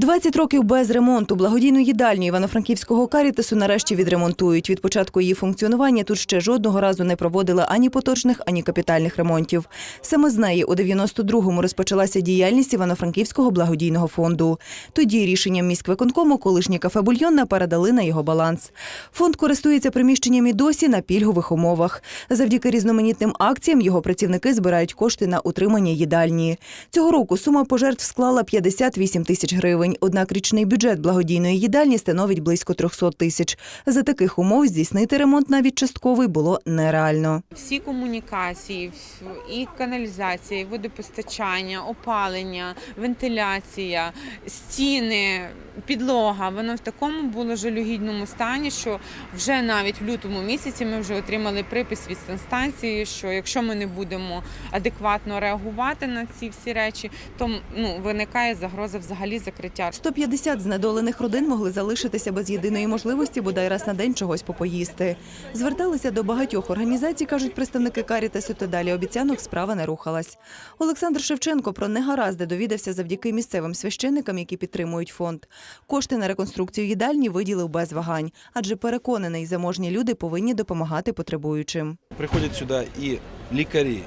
20 років без ремонту благодійну їдальню Івано-Франківського карітасу нарешті відремонтують. Від початку її функціонування тут ще жодного разу не проводили ані поточних, ані капітальних ремонтів. Саме з неї у 92-му розпочалася діяльність Івано-Франківського благодійного фонду. Тоді рішенням міськвиконкому колишнє кафе Бульйонна передали на його баланс. Фонд користується приміщенням і досі на пільгових умовах. Завдяки різноманітним акціям його працівники збирають кошти на утримання їдальні. Цього року сума пожертв склала 58 тисяч гривень. Однак річний бюджет благодійної їдальні становить близько 300 тисяч. За таких умов здійснити ремонт навіть частковий було нереально. Всі комунікації, і каналізація, і водопостачання, опалення, вентиляція, стіни, підлога. Воно в такому було жалюгідному стані, що вже навіть в лютому місяці ми вже отримали припис від санстанції, що якщо ми не будемо адекватно реагувати на ці всі речі, то ну, виникає загроза взагалі закриття 150 знедолених родин могли залишитися без єдиної можливості бодай раз на день чогось попоїсти. Зверталися до багатьох організацій, кажуть представники Карітасу, та далі обіцянок справа не рухалась. Олександр Шевченко про негаразди довідався завдяки місцевим священникам, які підтримують фонд. Кошти на реконструкцію їдальні виділив без вагань, адже переконаний, заможні люди повинні допомагати потребуючим. Приходять сюди і лікарі,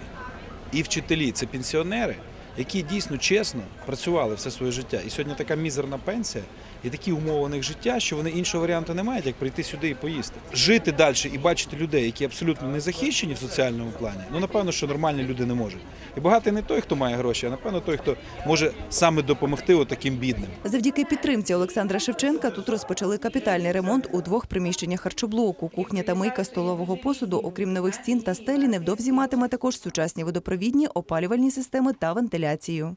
і вчителі, це пенсіонери, які дійсно чесно працювали все своє життя. І сьогодні така мізерна пенсія і такі умови у них життя, що вони іншого варіанту не мають, як прийти сюди і поїсти. Жити далі і бачити людей, які абсолютно не захищені в соціальному плані, ну напевно, що нормальні люди не можуть. І багатий не той, хто має гроші, а напевно той, хто може саме допомогти отаким бідним. Завдяки підтримці Олександра Шевченка тут розпочали капітальний ремонт у двох приміщеннях харчоблоку. Кухня та мийка столового посуду, окрім нових стін та стелі, невдовзі матиме також сучасні водопровідні, опалювальні системи та вентиляцію.